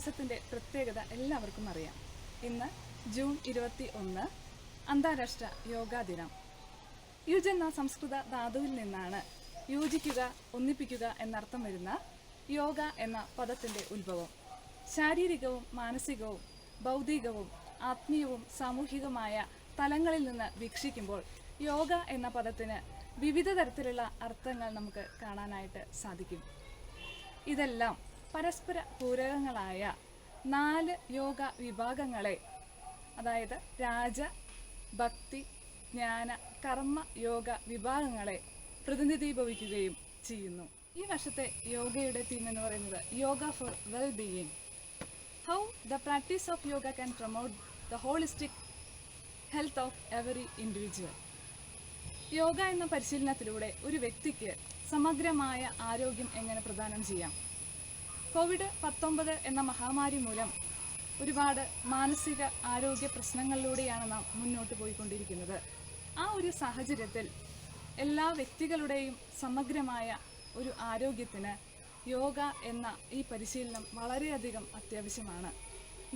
ദിവസത്തിന്റെ പ്രത്യേകത എല്ലാവർക്കും അറിയാം. ഇന്ന് ജൂൺ ഇരുപത്തി ഒന്ന് അന്താരാഷ്ട്ര യോഗാ ദിനം. യുജ് എന്ന സംസ്കൃത ധാതുവിൽ നിന്നാണ് യോജിക്കുക ഒന്നിപ്പിക്കുക എന്നർത്ഥം വരുന്ന യോഗ എന്ന പദത്തിന്റെ ഉത്ഭവം. ശാരീരികവും മാനസികവും ബൗദ്ധികവും ആത്മീയവും സാമൂഹികമായ തലങ്ങളിൽ നിന്ന് വീക്ഷിക്കുമ്പോൾ യോഗ എന്ന പദത്തിന് വിവിധ തരത്തിലുള്ള അർത്ഥങ്ങൾ നമുക്ക് കാണാനായിട്ട് സാധിക്കും. ഇതെല്ലാം പരസ്പര പൂരകങ്ങളായ നാല് യോഗ വിഭാഗങ്ങളെ അതായത് രാജ ഭക്തി ജ്ഞാന കർമ്മ യോഗ വിഭാഗങ്ങളെ പ്രതിനിധീഭവിക്കുകയും ചെയ്യുന്നു. ഈ വർഷത്തെ യോഗയുടെ തീം എന്ന് പറയുന്നത് yoga for well being how the practice of yoga can promote the holistic health of every individual yoga എന്ന പരിശീലനത്തിലൂടെ ഒരു വ്യക്തിക്ക് സമഗ്രമായ ആരോഗ്യം എങ്ങനെ പ്രദാനം ചെയ്യാം? കോവിഡ് പത്തൊമ്പത് എന്ന മഹാമാരി മൂലം ഒരുപാട് മാനസിക ആരോഗ്യ പ്രശ്നങ്ങളിലൂടെയാണ് നാം മുന്നോട്ട് പോയിക്കൊണ്ടിരിക്കുന്നത്. ആ ഒരു സാഹചര്യത്തിൽ എല്ലാ വ്യക്തികളുടെയും സമഗ്രമായ ഒരു ആരോഗ്യത്തിന് യോഗ എന്ന ഈ പരിശീലനം വളരെയധികം അത്യാവശ്യമാണ്.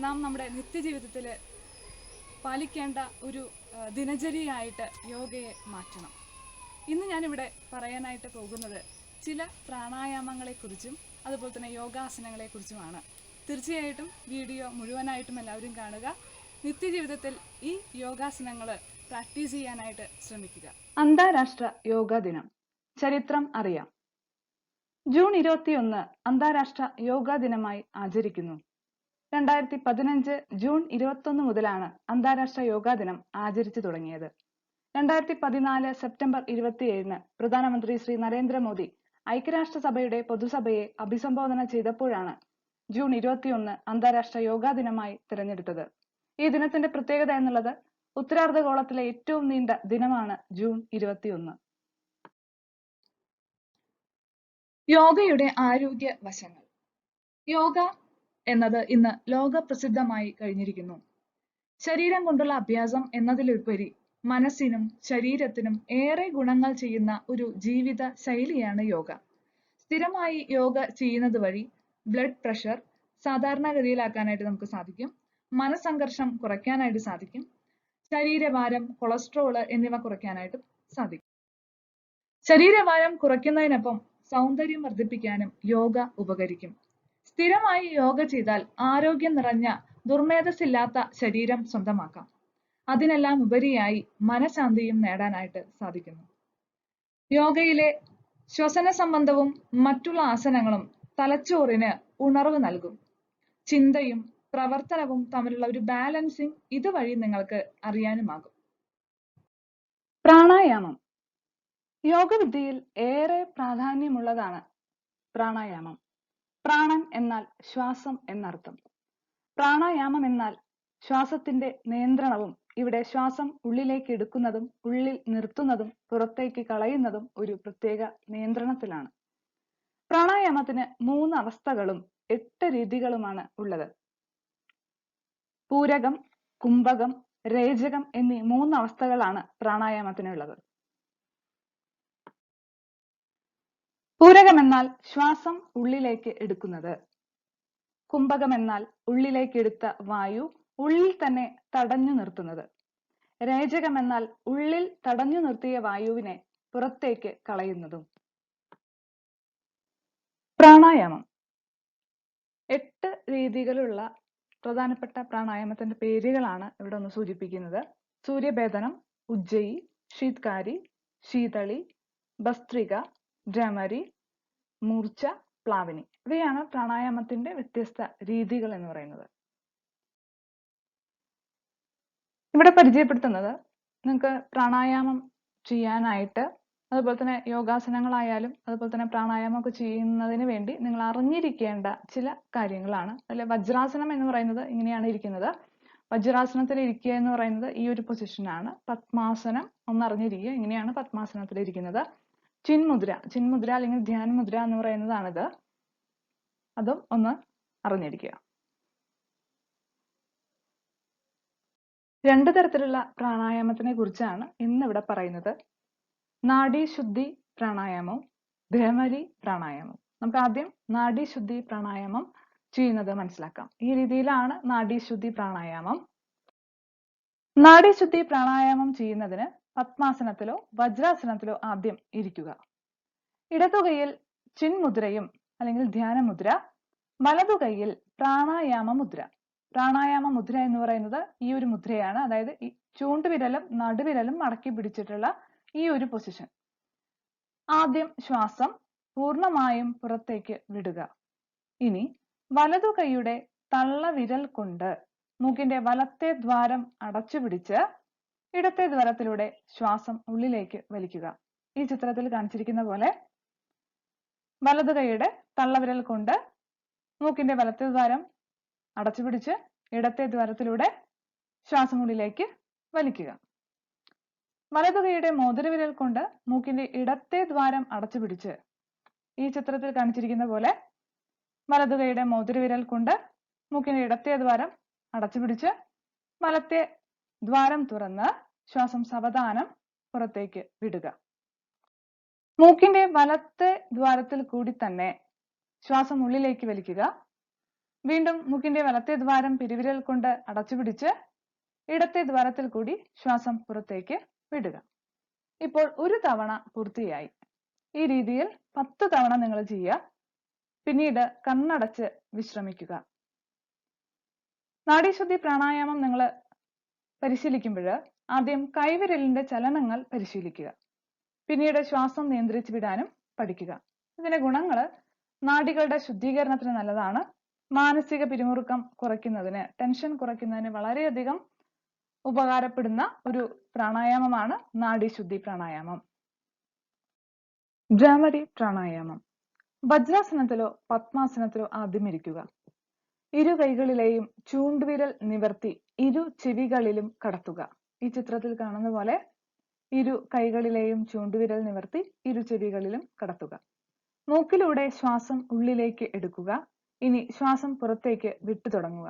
നാം നമ്മുടെ നിത്യജീവിതത്തിൽ പാലിക്കേണ്ട ഒരു ദിനചര്യയായിട്ട് യോഗയെ മാറ്റണം. ഇന്ന് ഞാനിവിടെ പറയാനായിട്ട് പോകുന്നത് ചില പ്രാണായാമങ്ങളെക്കുറിച്ചും അതുപോലെ തന്നെ യോഗാസനങ്ങളെക്കുറിച്ചുമാണ്. തീർച്ചയായിട്ടും വീഡിയോ മുഴുവനായിട്ടും എല്ലാവരും കാണുക. നിത്യജീവിതത്തിൽ ഈ യോഗാസനങ്ങൾ പ്രാക്ടീസ് ചെയ്യാനായിട്ട് ശ്രമിക്കുക. അന്താരാഷ്ട്ര യോഗാ ദിനം. ചരിത്രം അറിയാം. ജൂൺ ഇരുപത്തിയൊന്ന് അന്താരാഷ്ട്ര യോഗാ ദിനമായി ആചരിക്കുന്നു. രണ്ടായിരത്തി പതിനഞ്ച് ജൂൺ ഇരുപത്തൊന്ന് മുതലാണ് അന്താരാഷ്ട്ര യോഗാ ദിനം ആചരിച്ചു തുടങ്ങിയത്. രണ്ടായിരത്തി പതിനാല് സെപ്റ്റംബർ ഇരുപത്തിയേഴിന് പ്രധാനമന്ത്രി ശ്രീ നരേന്ദ്രമോദി ഐക്യരാഷ്ട്രസഭയുടെ പൊതുസഭയെ അഭിസംബോധന ചെയ്തപ്പോഴാണ് ജൂൺ ഇരുപത്തിയൊന്ന് അന്താരാഷ്ട്ര യോഗാ ദിനമായി തിരഞ്ഞെടുത്തത്. ഈ ദിനത്തിന്റെ പ്രത്യേകത എന്നുള്ളത് ഉത്തരാർദ്ധഗോളത്തിലെ ഏറ്റവും നീണ്ട ദിനമാണ് ജൂൺ ഇരുപത്തിയൊന്ന്. യോഗയുടെ ആരോഗ്യ വശങ്ങൾ. യോഗ എന്നത് ഇന്ന് ലോക പ്രസിദ്ധമായി കഴിഞ്ഞിരിക്കുന്നു. ശരീരം കൊണ്ടുള്ള അഭ്യാസം എന്നതിലുപരി മനസ്സിനും ശരീരത്തിനും ഏറെ ഗുണങ്ങൾ ചെയ്യുന്ന ഒരു ജീവിത ശൈലിയാണ് യോഗ. സ്ഥിരമായി യോഗ ചെയ്യുന്നത് വഴി ബ്ലഡ് പ്രഷർ സാധാരണഗതിയിലാക്കാനായിട്ട് നമുക്ക് സാധിക്കും. മനസംഘർഷം കുറയ്ക്കാനായിട്ട് സാധിക്കും. ശരീരഭാരം കൊളസ്ട്രോൾ എന്നിവ കുറയ്ക്കാനായിട്ട് സാധിക്കും. ശരീരഭാരം കുറയ്ക്കുന്നതിനൊപ്പം സൗന്ദര്യം വർദ്ധിപ്പിക്കാനും യോഗ ഉപകരിക്കും. സ്ഥിരമായി യോഗ ചെയ്താൽ ആരോഗ്യം നിറഞ്ഞ ദുർമേധസ്സില്ലാത്ത ശരീരം സ്വന്തമാക്കാം. അതിനെല്ലാം ഉപരിയായി മനഃശാന്തിയും നേടാനായിട്ട് സാധിക്കുന്നു. യോഗയിലെ ശ്വസന സംബന്ധവും മറ്റുള്ള ആസനങ്ങളും തലച്ചോറിന് ഉണർവ് നൽകും. ചിന്തയും പ്രവർത്തനവും തമ്മിലുള്ള ഒരു ബാലൻസിങ് ഇതുവഴി നിങ്ങൾക്ക് അറിയാനുമാകും. പ്രാണായാമം. യോഗവിദ്യയിൽ ഏറെ പ്രാധാന്യമുള്ളതാണ് പ്രാണായാമം. പ്രാണൻ എന്നാൽ ശ്വാസം എന്നർത്ഥം. പ്രാണായാമം എന്നാൽ ശ്വാസത്തിന്റെ നിയന്ത്രണവും ഇവിടെ ശ്വാസം ഉള്ളിലേക്ക് എടുക്കുന്നതും ഉള്ളിൽ നിർത്തുന്നതും പുറത്തേക്ക് കളയുന്നതും ഒരു പ്രത്യേക നിയന്ത്രണത്തിലാണ്. പ്രാണായാമത്തിന് മൂന്ന് അവസ്ഥകളും എട്ട് രീതികളുമാണ് ഉള്ളത്. പൂരകം കുംഭകം രേചകം എന്നീ മൂന്ന് അവസ്ഥകളാണ് പ്രാണായാമത്തിനുള്ളത് പൂരകം എന്നാൽ ശ്വാസം ഉള്ളിലേക്ക് എടുക്കുന്നത്. കുംഭകം എന്നാൽ ഉള്ളിലേക്ക് എടുത്ത വായു ഉള്ളിൽ തന്നെ തടഞ്ഞു നിർത്തുന്നത്. രേചകം എന്നാൽ ഉള്ളിൽ തടഞ്ഞു നിർത്തിയ വായുവിനെ പുറത്തേക്ക് കളയുന്നതും. പ്രാണായാമം. എട്ട് രീതികളുള്ള പ്രധാനപ്പെട്ട പ്രാണായാമത്തിന്റെ പേരുകളാണ് ഇവിടെ ഒന്ന് സൂചിപ്പിക്കുന്നത്. സൂര്യഭേദനം ഉജ്ജയി ശീത്കാരി ശീതളി ഭസ്ത്രിക ജമരി മൂർച്ച പ്ലാവിനി. ഇവയാണ് പ്രാണായാമത്തിന്റെ വ്യത്യസ്ത രീതികൾ എന്ന് പറയുന്നത്. ഇവിടെ പരിചയപ്പെടുത്തുന്നത് നിങ്ങൾക്ക് പ്രാണായാമം ചെയ്യാനായിട്ട് അതുപോലെ തന്നെ യോഗാസനങ്ങളായാലും അതുപോലെ തന്നെ പ്രാണായാമം ഒക്കെ ചെയ്യുന്നതിന് വേണ്ടി നിങ്ങൾ അറിഞ്ഞിരിക്കേണ്ട ചില കാര്യങ്ങളാണ്. അതിൽ വജ്രാസനം എന്ന് പറയുന്നത് ഇങ്ങനെയാണ് ഇരിക്കുന്നത്. വജ്രാസനത്തിൽ ഇരിക്കുക എന്ന് പറയുന്നത് ഈ ഒരു പൊസിഷനാണ് പത്മാസനം ഒന്നറിഞ്ഞിരിക്കുക ഇങ്ങനെയാണ് പത്മാസനത്തിൽ ഇരിക്കുന്നത്. ചിന്മുദ്ര ചിന്മുദ്ര അല്ലെങ്കിൽ ധ്യാനമുദ്ര എന്ന് പറയുന്നതാണിത്. അതും ഒന്ന് അറിഞ്ഞിരിക്കുക. രണ്ട് തരത്തിലുള്ള പ്രാണായാമത്തിനെ കുറിച്ചാണ് ഇന്ന് ഇവിടെ പറയുന്നത് നാഡീശുദ്ധി പ്രാണായാമം ധേമരി പ്രാണായാമം നമുക്ക് ആദ്യം നാഡീശുദ്ധി പ്രാണായാമം ചെയ്യുന്നത് മനസ്സിലാക്കാം. ഈ രീതിയിലാണ് നാഡീശുദ്ധി പ്രാണായാമം. നാഡീശുദ്ധി പ്രാണായാമം ചെയ്യുന്നതിന് പത്മാസനത്തിലോ വജ്രാസനത്തിലോ ആദ്യം ഇരിക്കുക. ഇടതുകൈയിൽ ചിൻമുദ്രയും അല്ലെങ്കിൽ ധ്യാനമുദ്ര വലതുകൈയിൽ പ്രാണായാമ മുദ്ര പ്രാണായാമ മുദ്ര എന്ന് പറയുന്നത് ഈ ഒരു മുദ്രയാണ്. അതായത് ഈ ചൂണ്ടുവിരലും നടുവിരലും മടക്കി പിടിച്ചിട്ടുള്ള ഈ ഒരു പൊസിഷൻ ആദ്യം ശ്വാസം പൂർണമായും പുറത്തേക്ക് വിടുക. ഇനി വലതു കൈയുടെ തള്ളവിരൽ കൊണ്ട് മൂക്കിന്റെ വലത്തെ ദ്വാരം അടച്ചു പിടിച്ച് ഇടത്തെ ദ്വാരത്തിലൂടെ ശ്വാസം ഉള്ളിലേക്ക് വലിക്കുക. ഈ ചിത്രത്തിൽ കാണിച്ചിരിക്കുന്ന പോലെ വലതു കൈയുടെ തള്ളവിരൽ കൊണ്ട് മൂക്കിന്റെ വലത്തെ ദ്വാരം അടച്ചു പിടിച്ച് ഇടത്തെ ദ്വാരത്തിലൂടെ ശ്വാസം ഉള്ളിലേക്ക് വലിക്കുക. വലതുകൈയുടെ മോതിരവിരൽ കൊണ്ട് മൂക്കിന്റെ ഇടത്തെ ദ്വാരം അടച്ചു പിടിച്ച് ഈ ചിത്രത്തിൽ കാണിച്ചിരിക്കുന്ന പോലെ വലതുകൈയുടെ മോതിരവിരൽ കൊണ്ട് മൂക്കിന്റെ ഇടത്തെ ദ്വാരം അടച്ചു പിടിച്ച് വലത്തെ ദ്വാരം തുറന്ന് ശ്വാസം സാവധാനം പുറത്തേക്ക് വിടുക. മൂക്കിന്റെ വലത്തെ ദ്വാരത്തിൽ കൂടി തന്നെ ശ്വാസം ഉള്ളിലേക്ക് വലിക്കുക. വീണ്ടും മൂക്കിന്റെ വലത്തെ ദ്വാരം പിരിവിരൽ കൊണ്ട് അടച്ചുപിടിച്ച് ഇടത്തെ ദ്വാരത്തിൽ കൂടി ശ്വാസം പുറത്തേക്ക് വിടുക. ഇപ്പോൾ ഒരു തവണ പൂർത്തിയായി. ഈ രീതിയിൽ പത്ത് തവണ നിങ്ങൾ ചെയ്യുക. പിന്നീട് കണ്ണടച്ച് വിശ്രമിക്കുക. നാഡീശുദ്ധി പ്രാണായാമം നിങ്ങൾ പരിശീലിക്കുമ്പോൾ ആദ്യം കൈവിരലിന്റെ ചലനങ്ങൾ പരിശീലിക്കുക. പിന്നീട് ശ്വാസം നിയന്ത്രിച്ച് വിടാനും പഠിക്കുക. ഇതിന്റെ ഗുണങ്ങൾ നാഡികളുടെ ശുദ്ധീകരണത്തിന് നല്ലതാണ്. മാനസിക പിരിമുറുക്കം കുറയ്ക്കുന്നതിന് ടെൻഷൻ കുറയ്ക്കുന്നതിന് വളരെയധികം ഉപകാരപ്പെടുന്ന ഒരു പ്രാണായാമമാണ് നാഡീശുദ്ധി പ്രാണായാമം. ഭ്രാമരി പ്രാണായാമം. വജ്രാസനത്തിലോ പത്മാസനത്തിലോ ആദ്യം ഇരിക്കുക. ഇരു കൈകളിലെയും ചൂണ്ടുവിരൽ നിവർത്തി ഇരു ചെവികളിലും കടത്തുക. ഈ ചിത്രത്തിൽ കാണുന്ന പോലെ ഇരു കൈകളിലെയും ചൂണ്ടുവിരൽ നിവർത്തി ഇരു ചെവികളിലും കടത്തുക. മൂക്കിലൂടെ ശ്വാസം ഉള്ളിലേക്ക് എടുക്കുക. ഇനി ശ്വാസം പുറത്തേക്ക് വിട്ടു തുടങ്ങുക.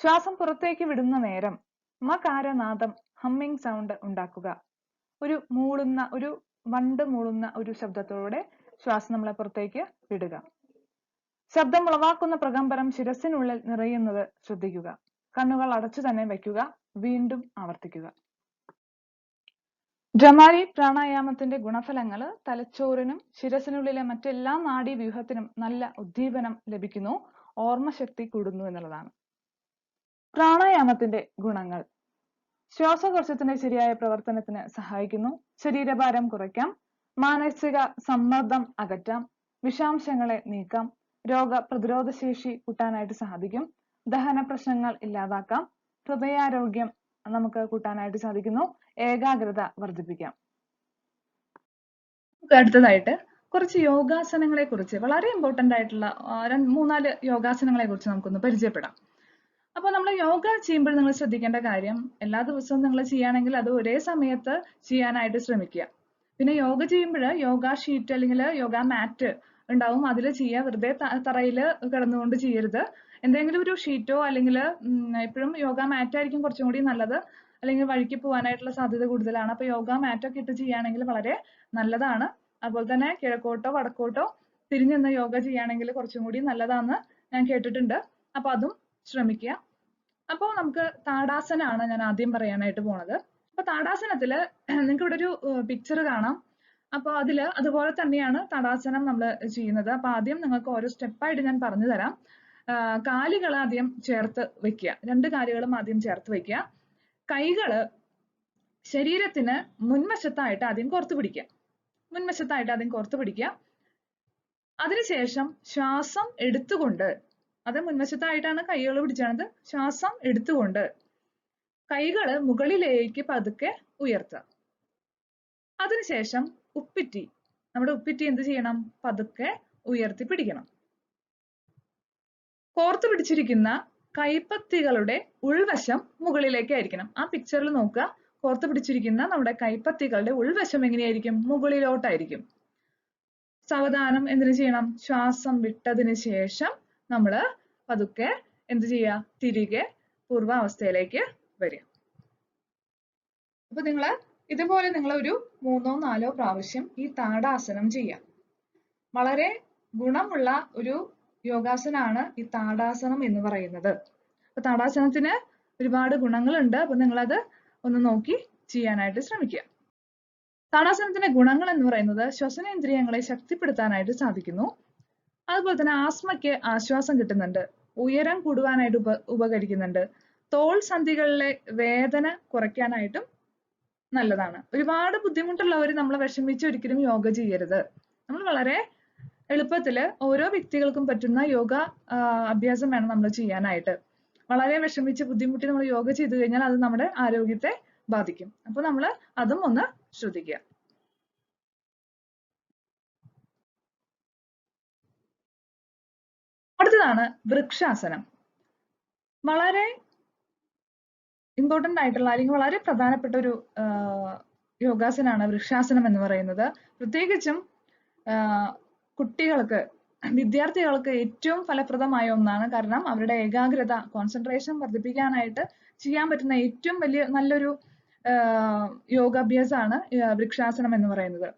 ശ്വാസം പുറത്തേക്ക് വിടുന്ന നേരം മകാരനാദം ഹമ്മിങ് സൗണ്ട് ഉണ്ടാക്കുക. ഒരു മൂളുന്ന ഒരു വണ്ട് മൂളുന്ന ഒരു ശബ്ദത്തോടെ ശ്വാസം നമ്മളെ പുറത്തേക്ക് വിടുക. ശബ്ദം ഉളവാക്കുന്ന പ്രകമ്പനം ശിരസിനുള്ളിൽ നിറയുന്നത് ശ്രദ്ധിക്കുക. കണ്ണുകൾ അടച്ചു തന്നെ വയ്ക്കുക. വീണ്ടും ആവർത്തിക്കുക. ഡ്രമാരി പ്രാണായാമത്തിന്റെ ഗുണഫലങ്ങൾ തലച്ചോറിനും ശിരസിനുള്ളിലെ മറ്റെല്ലാ നാഡീവ്യൂഹത്തിനും നല്ല ഉദ്ദീപനം ലഭിക്കുന്നു ഓർമ്മശക്തി കൂടുന്നു എന്നുള്ളതാണ്. പ്രാണായാമത്തിന്റെ ഗുണങ്ങൾ. ശ്വാസകോശത്തിന്റെ ശരിയായ പ്രവർത്തനത്തിന് സഹായിക്കുന്നു ശരീരഭാരം കുറയ്ക്കാം മാനസിക സമ്മർദ്ദം അകറ്റാം വിഷാംശങ്ങളെ നീക്കാം രോഗ പ്രതിരോധ ശേഷി കൂട്ടാനായിട്ട് സാധിക്കും ദഹന പ്രശ്നങ്ങൾ ഇല്ലാതാക്കാം ഹൃദയാരോഗ്യം നമുക്ക് കൂട്ടാനായിട്ട് സാധിക്കുന്നു. ഏകാഗ്രത വർദ്ധിപ്പിക്കാം. അടുത്തതായിട്ട് കുറച്ച് യോഗാസനങ്ങളെ കുറിച്ച് വളരെ ഇമ്പോർട്ടന്റ് ആയിട്ടുള്ള രണ്ട് മൂന്നാൽ യോഗാസനങ്ങളെ കുറിച്ച് നമുക്കൊന്ന് പരിചയപ്പെടാം. അപ്പോൾ നമ്മൾ യോഗ ചെയ്യുമ്പോൾ നിങ്ങൾ ശ്രദ്ധിക്കേണ്ട കാര്യം എല്ലാ ദിവസവും നിങ്ങൾ ചെയ്യുകയാണെങ്കിൽ അത് ഒരേ സമയത്ത് ചെയ്യാനായിട്ട് ശ്രമിക്കുക. പിന്നെ യോഗ ചെയ്യുമ്പോൾ യോഗ ഷീറ്റ് അല്ലെങ്കിൽ യോഗ മാറ്റ് ഉണ്ടാവും. അതിൽ ചെയ്യുക വെറുതെ തറയിൽ കിടന്നുകൊണ്ട് ചെയ്യരുത്. എന്തെങ്കിലും ഒരു ഷീറ്റോ അല്ലെങ്കിൽ എപ്പോഴും യോഗ മാറ്റ് ആയിരിക്കും കുറച്ചും കൂടി നല്ലത്. അല്ലെങ്കിൽ വഴിക്ക് പോകാനായിട്ടുള്ള സാധ്യത കൂടുതലാണ്. അപ്പോൾ യോഗ മാറ്റൊക്കെ ഇട്ട് ചെയ്യുകയാണെങ്കിൽ വളരെ നല്ലതാണ്. അതുപോലെ തന്നെ കിഴക്കോട്ടോ വടക്കോട്ടോ തിരിഞ്ഞു നിന്ന് യോഗ ചെയ്യുകയാണെങ്കിൽ കുറച്ചും കൂടി നല്ലതാണെന്ന് ഞാൻ കേട്ടിട്ടുണ്ട്. അപ്പോൾ അതും ശ്രമിക്കുക. അപ്പോൾ നമുക്ക് താടാസനാണ് ഞാൻ ആദ്യം പറയാനായിട്ട് പോണത്. അപ്പൊ താടാസനത്തിൽ നിങ്ങൾക്ക് ഇവിടെ ഒരു പിക്ചർ കാണാം. അപ്പോൾ അതിൽ അതുപോലെ തന്നെയാണ് തടാസനം നമ്മൾ ചെയ്യുന്നത്. അപ്പൊ ആദ്യം നിങ്ങൾക്ക് ഓരോ സ്റ്റെപ്പായിട്ട് ഞാൻ പറഞ്ഞു തരാം കാലുകൾ ആദ്യം ചേർത്ത് വെക്കുക. രണ്ട് കാലുകളും ആദ്യം ചേർത്ത് വെക്കുക. കൈകൾ ശരീരത്തിന് മുൻവശത്തായിട്ട് ആദ്യം കോർത്ത് പിടിക്കുക. മുൻവശത്തായിട്ട് ആദ്യം കോർത്ത് പിടിക്കുക. അതിനുശേഷം ശ്വാസം എടുത്തുകൊണ്ട് അത് മുൻവശത്തായിട്ടാണ് കൈകൾ പിടിച്ചത് ശ്വാസം എടുത്തുകൊണ്ട് കൈകൾ മുകളിലേക്ക് പതുക്കെ ഉയർത്തുക. അതിനുശേഷം ഉപ്പിറ്റി. നമ്മുടെ ഉപ്പിറ്റി എന്ത് ചെയ്യണം? പതുക്കെ ഉയർത്തി പിടിക്കണം. കോർത്തു പിടിച്ചിരിക്കുന്ന കൈപ്പത്തികളുടെ ഉൾവശം മുകളിലേക്കായിരിക്കണം. ആ പിക്ചറിൽ നോക്കുക. കോർത്തു പിടിച്ചിരിക്കുന്ന നമ്മുടെ കൈപ്പത്തികളുടെ ഉൾവശം എങ്ങനെയായിരിക്കും? മുകളിലോട്ടായിരിക്കും. സാവധാനം എന്തിനു ചെയ്യണം? ശ്വാസം വിട്ടതിന് ശേഷം നമ്മൾ പതുക്കെ എന്ത് ചെയ്യുക? തിരികെ പൂർവാവസ്ഥയിലേക്ക് വരിക. അപ്പൊ നിങ്ങൾ ഇതുപോലെ നിങ്ങൾ ഒരു മൂന്നോ നാലോ പ്രാവശ്യം ഈ താടാസനം ചെയ്യുക. വളരെ ഗുണമുള്ള ഒരു യോഗാസനാണ് ഈ താടാസനം എന്ന് പറയുന്നത്. അപ്പൊ താടാസനത്തിന് ഒരുപാട് ഗുണങ്ങളുണ്ട്. അപ്പൊ നിങ്ങളത് ഒന്ന് നോക്കി ചെയ്യാനായിട്ട് ശ്രമിക്കുക. താടാസനത്തിന്റെ ഗുണങ്ങൾ എന്ന് പറയുന്നത് ശ്വസനേന്ദ്രിയങ്ങളെ ശക്തിപ്പെടുത്താനായിട്ട് സാധിക്കുന്നു. അതുപോലെ തന്നെ ആസ്മയ്ക്ക് ആശ്വാസം കിട്ടുന്നുണ്ട്. ഉയരം കൂടുവാനായിട്ട് ഉപ ഉപകരിക്കുന്നുണ്ട്. തോൾ സന്ധികളിലെ വേദന കുറയ്ക്കാനായിട്ടും നല്ലതാണ്. ഒരുപാട് ബുദ്ധിമുട്ടുള്ളവർ നമ്മൾ വിഷമിച്ച് ഒരിക്കലും യോഗ ചെയ്യരുത്. നമ്മൾ വളരെ എളുപ്പത്തിൽ ഓരോ വ്യക്തികൾക്കും പറ്റുന്ന യോഗ അഭ്യാസം വേണം നമ്മൾ ചെയ്യാനായിട്ട്. വളരെ വിഷമിച്ച് ബുദ്ധിമുട്ടി നമ്മൾ യോഗ ചെയ്തു കഴിഞ്ഞാൽ അത് നമ്മുടെ ആരോഗ്യത്തെ ബാധിക്കും. അപ്പൊ നമ്മൾ അതും ഒന്ന് ശ്രദ്ധിക്കുക. അടുത്തതാണ് വൃക്ഷാസനം. വളരെ ഇമ്പോർട്ടന്റ് ആയിട്ടുള്ള അല്ലെങ്കിൽ വളരെ പ്രധാനപ്പെട്ട ഒരു യോഗാസനമാണ് വൃക്ഷാസനം എന്ന് പറയുന്നത്. പ്രത്യേകിച്ചും കുട്ടികൾക്ക് വിദ്യാർത്ഥികൾക്ക് ഏറ്റവും ഫലപ്രദമായ ഒന്നാണ്. കാരണം അവരുടെ ഏകാഗ്രത കോൺസെൻട്രേഷൻ വർദ്ധിപ്പിക്കാനായിട്ട് ചെയ്യാൻ പറ്റുന്ന ഏറ്റവും വലിയ നല്ലൊരു യോഗാഭ്യാസമാണ് വൃക്ഷാസനം എന്ന് പറയുന്നത്.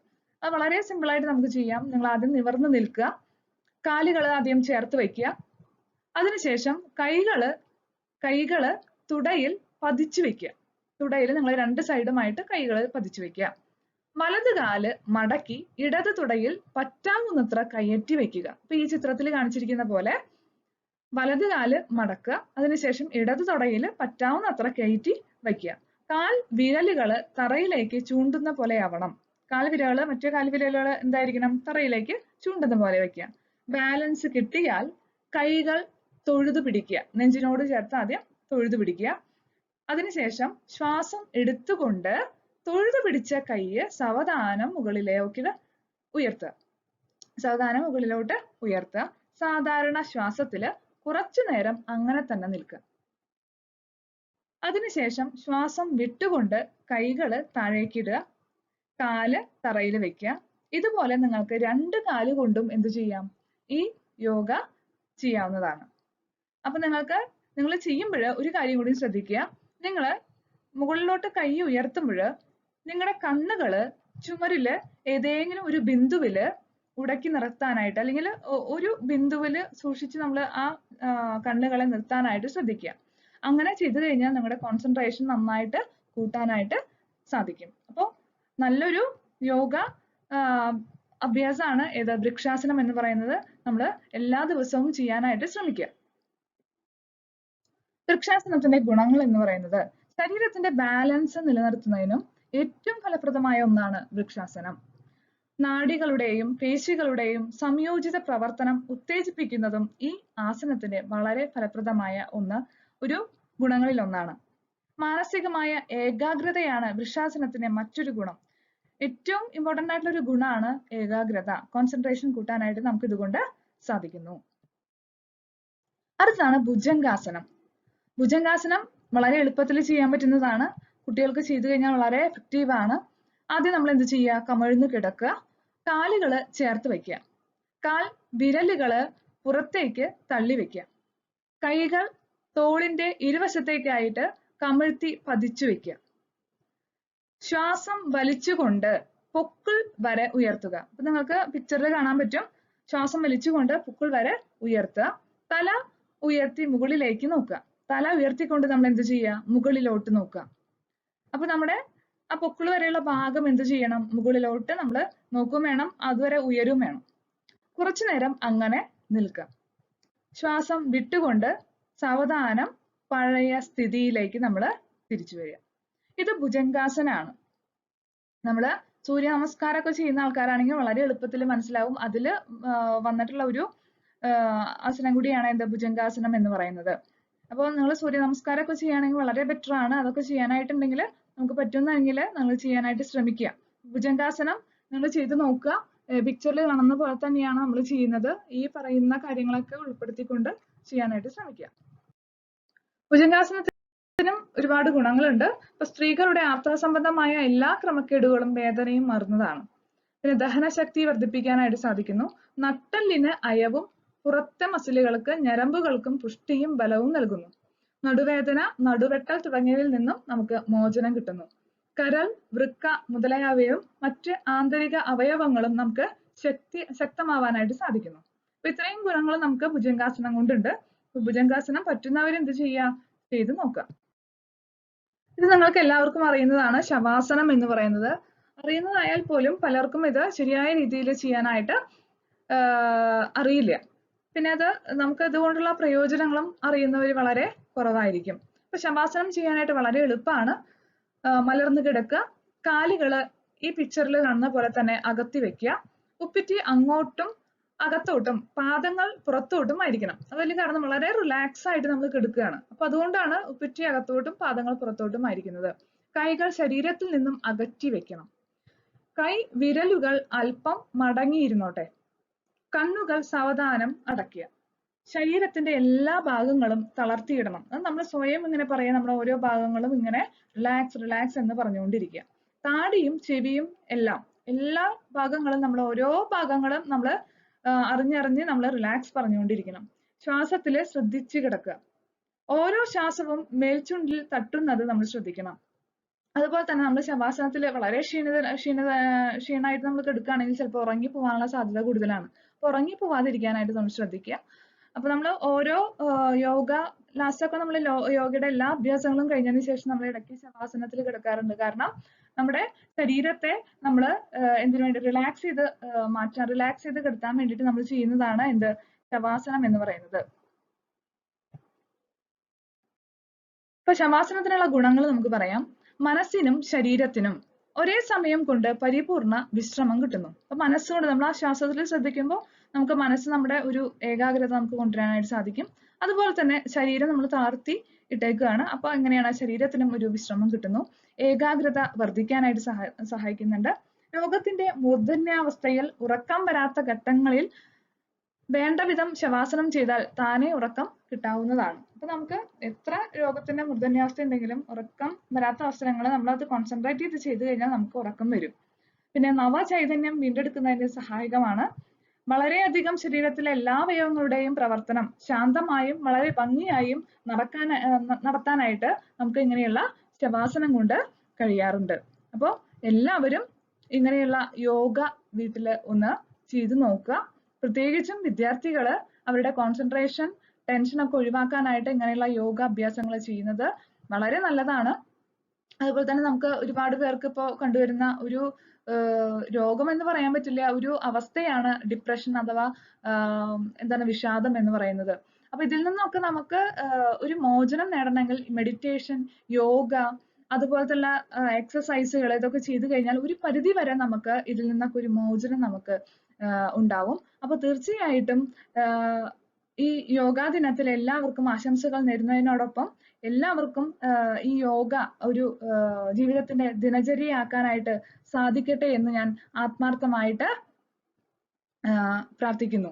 അത് വളരെ സിമ്പിളായിട്ട് നമുക്ക് ചെയ്യാം. നിങ്ങൾ ആദ്യം നിവർന്ന് നിൽക്കുക. കാലുകൾ ആദ്യം ചേർത്ത് വയ്ക്കുക. അതിനുശേഷം കൈകൾ കൈകൾ തുടയിൽ പതിച്ചു വെക്കുക തുടയിൽ നിങ്ങൾ രണ്ട് സൈഡുമായിട്ട് കൈകൾ പതിച്ചു വെക്കുക വലത് കാൽ മടക്കി ഇടത് തുടയിൽ പറ്റാവുന്നത്ര കയറ്റി വെക്കുക. ഇപ്പൊ ഈ ചിത്രത്തിൽ കാണിച്ചിരിക്കുന്ന പോലെ വലത് കാൽ മടക്കുക അതിനുശേഷം ഇടത് തുടയിൽ പറ്റാവുന്നത്ര കയറ്റി വയ്ക്കുക കാൽ വിരലുകൾ തറയിലേക്ക് ചൂണ്ടുന്ന പോലെ ആവണം. കാൽ വിരലുകൾ മറ്റേ കാൽ വിരലുകൾ എന്തായിരിക്കണം? തറയിലേക്ക് ചൂണ്ടുന്ന പോലെ വെക്കുക. ബാലൻസ് കിട്ടിയാൽ കൈകൾ തൊഴുതു പിടിക്കുക. നെഞ്ചിനോട് ചേർത്ത് ആദ്യം തൊഴുതു പിടിക്കുക. അതിനുശേഷം ശ്വാസം എടുത്തുകൊണ്ട് തൊഴുതു പിടിച്ച കയ്യ് സാവധാനം മുകളിലേക്ക് ഉയർത്തുക. സാവധാനം മുകളിലോട്ട് ഉയർത്തുക. സാധാരണ ശ്വാസത്തിൽ കുറച്ചു നേരം അങ്ങനെ തന്നെ നിൽക്കുക. അതിനുശേഷം ശ്വാസം വിട്ടുകൊണ്ട് കൈകൾ താഴേക്കിടുക. കാൽ തറയിൽ വെക്കുക. ഇതുപോലെ നിങ്ങൾക്ക് രണ്ട് കാൽ കൊണ്ടും എന്ത് ചെയ്യാം? ഈ യോഗ ചെയ്യാവുന്നതാണ്. അപ്പൊ നിങ്ങൾക്ക് നിങ്ങൾ ചെയ്യുമ്പോൾ ഒരു കാര്യം കൂടി ശ്രദ്ധിക്കുക. നിങ്ങൾ മുകളിലോട്ട് കൈ ഉയർത്തുമ്പോൾ നിങ്ങളുടെ കണ്ണുകൾ ചുമരിൽ ഏതെങ്കിലും ഒരു ബിന്ദുവിൽ ഉടക്കി നിർത്താനായിട്ട് അല്ലെങ്കിൽ ഒരു ബിന്ദുവിൽ സൂക്ഷിച്ച് നമ്മൾ ആ കണ്ണുകളെ നിർത്താനായിട്ട് ശ്രദ്ധിക്കുക. അങ്ങനെ ചെയ്തു കഴിഞ്ഞാൽ നിങ്ങളുടെ കോൺസെൻട്രേഷൻ നന്നായിട്ട് കൂട്ടാനായിട്ട് സാധിക്കും. അപ്പോൾ നല്ലൊരു യോഗ അഭ്യാസമാണ് ഏത്? വൃക്ഷാസനം എന്ന് പറയുന്നത് നമ്മൾ എല്ലാ ദിവസവും ചെയ്യാനായിട്ട് ശ്രമിക്കുക. വൃക്ഷാസനത്തിന്റെ ഗുണങ്ങൾ എന്ന് പറയുന്നത് ശരീരത്തിന്റെ ബാലൻസ് നിലനിർത്തുന്നതിനും ഏറ്റവും ഫലപ്രദമായ ഒന്നാണ് വൃക്ഷാസനം. നാഡികളുടെയും പേശികളുടെയും സംയോജിത പ്രവർത്തനം ഉത്തേജിപ്പിക്കുന്നതും ഈ ആസനത്തിന്റെ വളരെ ഫലപ്രദമായ ഒന്ന് ഒരു ഗുണങ്ങളിൽ ഒന്നാണ് മാനസികമായ ഏകാഗ്രതയാണ് വൃക്ഷാസനത്തിന്റെ മറ്റൊരു ഗുണം. ഏറ്റവും ഇമ്പോർട്ടന്റ് ആയിട്ടുള്ള ഒരു ഗുണമാണ് ഏകാഗ്രത. കോൺസെൻട്രേഷൻ കൂട്ടാനായിട്ട് നമുക്ക് ഇതുകൊണ്ട് സാധിക്കുന്നു. അടുത്താണ് ഭുജംഗാസനം. ഭുജംഗാസനം വളരെ എളുപ്പത്തിൽ ചെയ്യാൻ പറ്റുന്നതാണ്. കുട്ടികൾക്ക് ചെയ്തു കഴിഞ്ഞാൽ വളരെ എഫക്റ്റീവ് ആണ്. ആദ്യം നമ്മൾ എന്ത് ചെയ്യുക? കമഴ്ന്ന് കിടക്കുക. കാലുകൾ ചേർത്ത് വെക്കുക കാൽ വിരലുകൾ പുറത്തേക്ക് തള്ളി വെക്കുക കൈകൾ തോളിന്റെ ഇരുവശത്തേക്കായിട്ട് കമിഴ്ത്തി പതിച്ചു വെക്കുക ശ്വാസം വലിച്ചുകൊണ്ട് പൊക്കിൾ വരെ ഉയർത്തുക. അപ്പൊ നിങ്ങൾക്ക് പിക്ചറിൽ കാണാൻ പറ്റും. ശ്വാസം വലിച്ചുകൊണ്ട് പൊക്കിൾ വരെ ഉയർത്തുക. തല ഉയർത്തി മുകളിലേക്ക് നോക്കുക. തല ഉയർത്തിക്കൊണ്ട് നമ്മൾ എന്ത് ചെയ്യുക? മുകളിലോട്ട് നോക്കുക. അപ്പൊ നമ്മുടെ ആ പൊക്കിൾ വരെയുള്ള ഭാഗം എന്ത് ചെയ്യണം? മുകളിലോട്ട് നമ്മൾ നോക്കും വേണം. അതുവരെ ഉയരും വേണം. കുറച്ചു നേരം അങ്ങനെ നിൽക്കുക. ശ്വാസം വിട്ടുകൊണ്ട് സാവധാനം പഴയ സ്ഥിതിയിലേക്ക് നമ്മൾ തിരിച്ചു വരിക. ഇത് ഭുജങ്കാസനാണ് നമ്മൾ സൂര്യ നമസ്കാരമൊക്കെ ചെയ്യുന്ന ആൾക്കാരാണെങ്കിൽ വളരെ എളുപ്പത്തിൽ മനസ്സിലാവും. അതിൽ വന്നിട്ടുള്ള ഒരു ആസനം കൂടിയാണ് എന്താ ഭുജങ്കാസനം എന്ന് പറയുന്നത്. അപ്പോൾ നിങ്ങൾ സൂര്യ നമസ്കാരമൊക്കെ ചെയ്യുകയാണെങ്കിൽ വളരെ ബെറ്റർ ആണ്. അതൊക്കെ ചെയ്യാനായിട്ടുണ്ടെങ്കിൽ നമുക്ക് പറ്റുന്നെങ്കിൽ നിങ്ങൾ ചെയ്യാനായിട്ട് ശ്രമിക്കുക. ഭുജംഗാസനം നിങ്ങൾ ചെയ്ത് നോക്കുക. പിക്ചറിൽ കാണുന്ന പോലെ തന്നെയാണ് നമ്മൾ ചെയ്യുന്നത്. ഈ പറയുന്ന കാര്യങ്ങളൊക്കെ ഉൾപ്പെടുത്തിക്കൊണ്ട് ചെയ്യാനായിട്ട് ശ്രമിക്കുക. ഭുജംഗാസനത്തിനും ഒരുപാട് ഗുണങ്ങളുണ്ട്. ഇപ്പൊ സ്ത്രീകളുടെ ആർത്തവ സംബന്ധമായ എല്ലാ ക്രമക്കേടുകളും വേദനയും മറന്നതാണ്. പിന്നെ ദഹനശക്തി വർദ്ധിപ്പിക്കാനായിട്ട് സാധിക്കുന്നു. നട്ടെല്ലിന് അയവും പുറത്തെ മസിലുകൾക്ക് ഞരമ്പുകൾക്കും പുഷ്ടിയും ബലവും നൽകുന്നു. നടുവേദന നടുവെട്ടൽ തുടങ്ങിയവയിൽ നിന്നും നമുക്ക് മോചനം കിട്ടുന്നു. കരൾ വൃക്ക മുതലായവയും മറ്റ് ആന്തരിക അവയവങ്ങളും നമുക്ക് ശക്തി ശക്തമാവാനായിട്ട് സാധിക്കുന്നു. അപ്പൊ ഇത്രയും ഗുണങ്ങൾ നമുക്ക് ഭുജംഗാസനം കൊണ്ടുണ്ട്. ഭുജംഗാസനം പറ്റുന്നവർ എന്ത് ചെയ്യുക? ചെയ്ത് നോക്കുക. ഇത് നിങ്ങൾക്ക് എല്ലാവർക്കും അറിയുന്നതാണ് ശവാസനം എന്ന് പറയുന്നത്. അറിയുന്നതായാൽ പോലും പലർക്കും ഇത് ശരിയായ രീതിയിൽ ചെയ്യാനായിട്ട് അറിയില്ല. പിന്നെ അത് നമുക്ക് ഇതുകൊണ്ടുള്ള പ്രയോജനങ്ങളും അറിയുന്നവർ വളരെ കുറവായിരിക്കും. അപ്പൊ ശവാസനം ചെയ്യാനായിട്ട് വളരെ എളുപ്പമാണ്. മലർന്നു കിടക്കുക. കാലുകൾ ഈ പിക്ചറിൽ കാണുന്ന പോലെ തന്നെ അകത്തി വെക്കുക. ഉപ്പിറ്റി അങ്ങോട്ടും അകത്തോട്ടും പാദങ്ങൾ പുറത്തോട്ടും ആയിരിക്കണം. അതിൽ കാരണം വളരെ റിലാക്സ് ആയിട്ട് നമ്മൾ കിടക്കുകയാണ്. അപ്പൊ അതുകൊണ്ടാണ് ഉപ്പിറ്റി അകത്തോട്ടും പാദങ്ങൾ പുറത്തോട്ടും ആയിരിക്കുന്നത്. കൈകൾ ശരീരത്തിൽ നിന്നും അകറ്റി വെക്കണം. കൈ വിരലുകൾ അല്പം മടങ്ങിയിരുന്നോട്ടെ. കണ്ണുകൾ സാവധാനം അടയ്ക്കുക. ശരീരത്തിന്റെ എല്ലാ ഭാഗങ്ങളും തളർത്തിയിടണം. അത് നമ്മൾ സ്വയം ഇങ്ങനെ പറയാം നമ്മുടെ ഓരോ ഭാഗങ്ങളും ഇങ്ങനെ റിലാക്സ് റിലാക്സ് എന്ന് പറഞ്ഞുകൊണ്ടിരിക്കുക. താടിയും ചെവിയും എല്ലാം എല്ലാ ഭാഗങ്ങളും നമ്മൾ ഓരോ ഭാഗങ്ങളും നമ്മൾ അറിഞ്ഞറിഞ്ഞ് നമ്മൾ റിലാക്സ് പറഞ്ഞുകൊണ്ടിരിക്കണം. ശ്വാസത്തിൽ ശ്രദ്ധിച്ച് കിടക്കുക. ഓരോ ശ്വാസവും മേൽച്ചുണ്ടിൽ തട്ടുന്നത് നമ്മൾ ശ്രദ്ധിക്കണം. അതുപോലെ തന്നെ നമ്മൾ ശവാസനത്തിൽ വളരെ ക്ഷീണിത ക്ഷീണിത ക്ഷീണമായിട്ട് നമ്മൾ കിടക്കുകയാണെങ്കിൽ ചിലപ്പോൾ ഉറങ്ങി പോകാനുള്ള സാധ്യത കൂടുതലാണ്. ഉറങ്ങി പോവാതിരിക്കാനായിട്ട് നമ്മൾ ശ്രദ്ധിക്കുക. അപ്പൊ നമ്മൾ ഓരോ യോഗ ലാസ്റ്റ് ഒക്കെ നമ്മൾ യോഗയുടെ എല്ലാ അഭ്യാസങ്ങളും കഴിഞ്ഞതിന് ശേഷം നമ്മൾ ഇടയ്ക്ക് ശവാസനത്തിൽ കിടക്കാറുണ്ട്. കാരണം നമ്മുടെ ശരീരത്തെ നമ്മൾ എന്തിനു വേണ്ടി റിലാക്സ് ചെയ്ത് മാറ്റാൻ റിലാക്സ് ചെയ്ത് കിടത്താൻ വേണ്ടിയിട്ട് നമ്മൾ ചെയ്യുന്നതാണ് എന്ത്? ശവാസനം എന്ന് പറയുന്നത്. ഇപ്പൊ ശവാസനത്തിനുള്ള ഗുണങ്ങൾ നമുക്ക് പറയാം. മനസ്സിനും ശരീരത്തിനും ഒരേ സമയം കൊണ്ട് പരിപൂർണ വിശ്രമം കിട്ടുന്നു. അപ്പൊ മനസ്സുകൊണ്ട് നമ്മൾ ആ ശ്വാസത്തിൽ ശ്രദ്ധിക്കുമ്പോൾ നമുക്ക് മനസ്സ് നമ്മുടെ ഒരു ഏകാഗ്രത നമുക്ക് കൊണ്ടുവരാനായിട്ട് സാധിക്കും. അതുപോലെ തന്നെ ശരീരം നമ്മൾ താഴ്ത്തി ഇട്ടേക്കുകയാണ്. അപ്പൊ എങ്ങനെയാണ് ശരീരത്തിനും ഒരു വിശ്രമം കിട്ടുന്നു? ഏകാഗ്രത വർദ്ധിക്കാനായിട്ട് സഹാ സഹായിക്കുന്നുണ്ട്. രോഗത്തിന്റെ മൂർധന്യാവസ്ഥയിൽ ഉറക്കം വരാത്ത ഘട്ടങ്ങളിൽ വേണ്ട വിധം ശവാസനം ചെയ്താൽ താനെ ഉറക്കം കിട്ടാവുന്നതാണ്. അപ്പൊ നമുക്ക് എത്ര രോഗത്തിന്റെ മൃദന്യാവസ്ഥ ഉണ്ടെങ്കിലും ഉറക്കം വരാത്ത അവസരങ്ങൾ നമ്മൾ അത് കോൺസെൻട്രേറ്റ് ചെയ്ത് ചെയ്തു കഴിഞ്ഞാൽ നമുക്ക് ഉറക്കം വരും. പിന്നെ നവചൈതന്യം വീണ്ടെടുക്കുന്നതിന് സഹായകമാണ്. വളരെയധികം ശരീരത്തിലെ എല്ലാ അവയവങ്ങളുടെയും പ്രവർത്തനം ശാന്തമായും വളരെ ഭംഗിയായും നടക്കാൻ നടത്താനായിട്ട് നമുക്ക് ഇങ്ങനെയുള്ള ശവാസനം കൊണ്ട് കഴിയാറുണ്ട്. അപ്പോൾ എല്ലാവരും ഇങ്ങനെയുള്ള യോഗ വീട്ടിൽ ഒന്ന് ചെയ്തു നോക്കുക. പ്രത്യേകിച്ചും വിദ്യാർത്ഥികൾ അവരുടെ കോൺസെൻട്രേഷൻ ടെൻഷൻ ഒക്കെ ഒഴിവാക്കാനായിട്ട് ഇങ്ങനെയുള്ള യോഗ അഭ്യാസങ്ങൾ ചെയ്യുന്നത് വളരെ നല്ലതാണ്. അതുപോലെ തന്നെ നമുക്ക് ഒരുപാട് പേർക്ക് ഇപ്പോൾ കണ്ടുവരുന്ന ഒരു രോഗം എന്ന് പറയാൻ പറ്റില്ല ഒരു അവസ്ഥയാണ് ഡിപ്രഷൻ അഥവാ എന്താണ് വിഷാദം എന്ന് പറയുന്നത്. അപ്പൊ ഇതിൽ നിന്നൊക്കെ നമുക്ക് ഒരു മോചനം നേടണമെങ്കിൽ മെഡിറ്റേഷൻ യോഗ അതുപോലത്തുള്ള എക്സസൈസുകൾ ഇതൊക്കെ ചെയ്തു കഴിഞ്ഞാൽ ഒരു പരിധി വരെ നമുക്ക് ഇതിൽ നിന്നൊക്കെ ഒരു മോചനം നമുക്ക് ഉണ്ടാവും. അപ്പൊ തീർച്ചയായിട്ടും ഈ യോഗാ ദിനത്തിൽ എല്ലാവർക്കും ആശംസകൾ നേരുന്നതിനോടൊപ്പം എല്ലാവർക്കും ഈ യോഗ ഒരു ജീവിതത്തിന്റെ ദിനചര്യയാക്കാനായിട്ട് സാധിക്കട്ടെ എന്ന് ഞാൻ ആത്മാർത്ഥമായിട്ട് പ്രാർത്ഥിക്കുന്നു.